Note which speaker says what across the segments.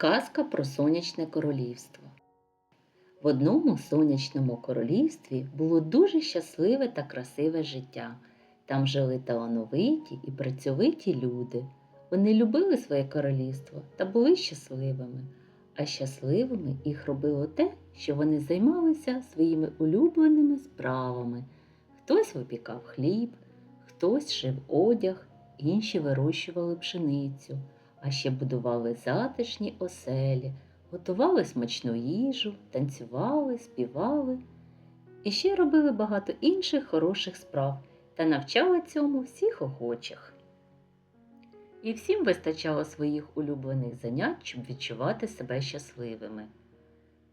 Speaker 1: Казка про сонячне королівство. В одному сонячному королівстві було дуже щасливе та красиве життя. Там жили талановиті і працьовиті люди. Вони любили своє королівство та були щасливими. А щасливими їх робило те, що вони займалися своїми улюбленими справами. Хтось випікав хліб, хтось шив одяг, інші вирощували пшеницю а ще будували затишні оселі, готували смачну їжу, танцювали, співали і ще робили багато інших хороших справ та навчали цьому всіх охочих. І всім вистачало своїх улюблених занять, щоб відчувати себе щасливими.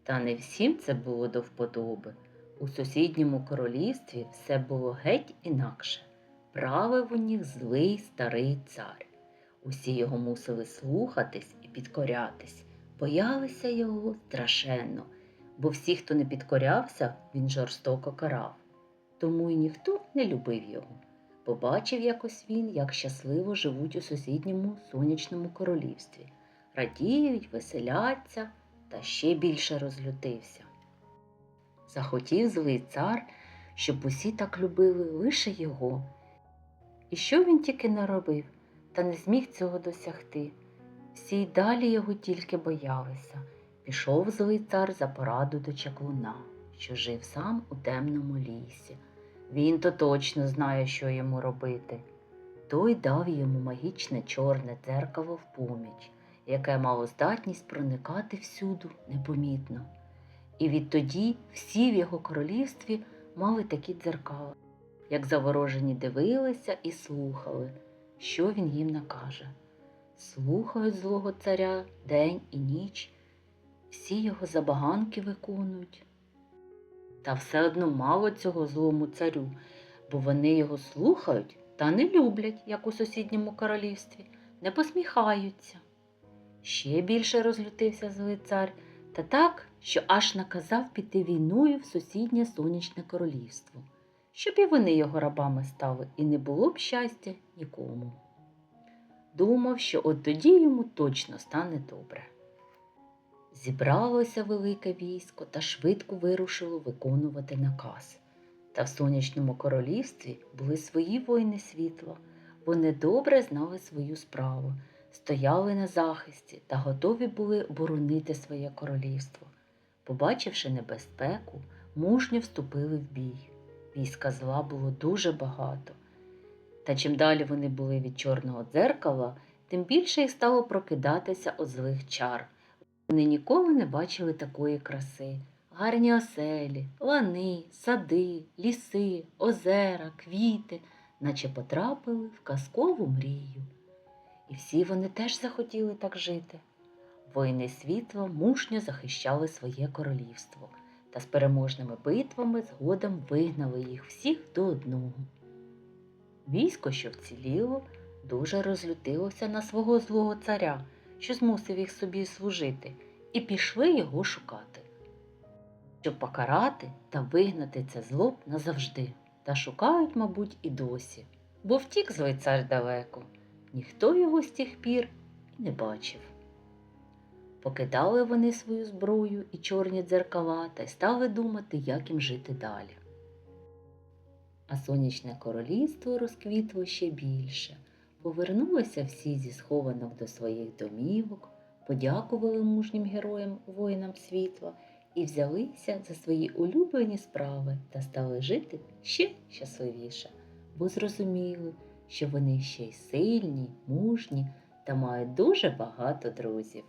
Speaker 1: Та не всім це було до вподоби. У сусідньому королівстві все було геть інакше. Правив у них злий старий цар. Усі його мусили слухатись і підкорятись, боялися його страшенно, бо всі, хто не підкорявся, він жорстоко карав. Тому й ніхто не любив його. Побачив якось він, як щасливо живуть у сусідньому сонячному королівстві, радіють, веселяться та ще більше розлютився. Захотів злий цар, щоб усі так любили лише його. І що він тільки не робив? Та не зміг цього досягти. Всі й далі його тільки боялися. Пішов злий цар за пораду до чаклуна, що жив сам у темному лісі. Він то точно знає, що йому робити. Той дав йому магічне чорне дзеркало в поміч, яке мало здатність проникати всюду непомітно. І відтоді всі в його королівстві мали такі дзеркала, як заворожені дивилися і слухали що він їм накаже. Слухають злого царя день і ніч, всі його забаганки виконують. Та все одно мало цього злому царю, бо вони його слухають та не люблять, як у сусідньому королівстві, не посміхаються. Ще більше розлютився злий цар та так, що аж наказав піти війною в сусіднє сонячне королівство щоб і вони його рабами стали, і не було б щастя нікому. Думав, що от тоді йому точно стане добре. Зібралося велике військо та швидко вирушило виконувати наказ. Та в сонячному королівстві були свої воїни світла. Вони добре знали свою справу, стояли на захисті та готові були боронити своє королівство. Побачивши небезпеку, мужньо вступили в бій. Війська зла було дуже багато. Та чим далі вони були від чорного дзеркала, тим більше їх стало прокидатися от злих чар. Вони ніколи не бачили такої краси. Гарні оселі, лани, сади, ліси, озера, квіти, наче потрапили в казкову мрію. І всі вони теж захотіли так жити. Воїни світла мужньо захищали своє королівство та з переможними битвами згодом вигнали їх всіх до одного. Військо, що вціліло, дуже розлютилося на свого злого царя, що змусив їх собі служити, і пішли його шукати, щоб покарати та вигнати це зло назавжди. Та шукають, мабуть, і досі, бо втік злий цар далеко, ніхто його з тих пір не бачив. Покидали вони свою зброю і чорні дзеркала та й стали думати, як їм жити далі. А сонячне королівство розквітло ще більше. Повернулися всі зі схованок до своїх домівок, подякували мужнім героям воїнам світла і взялися за свої улюблені справи та стали жити ще щасливіше, бо зрозуміли, що вони ще й сильні, мужні та мають дуже багато друзів.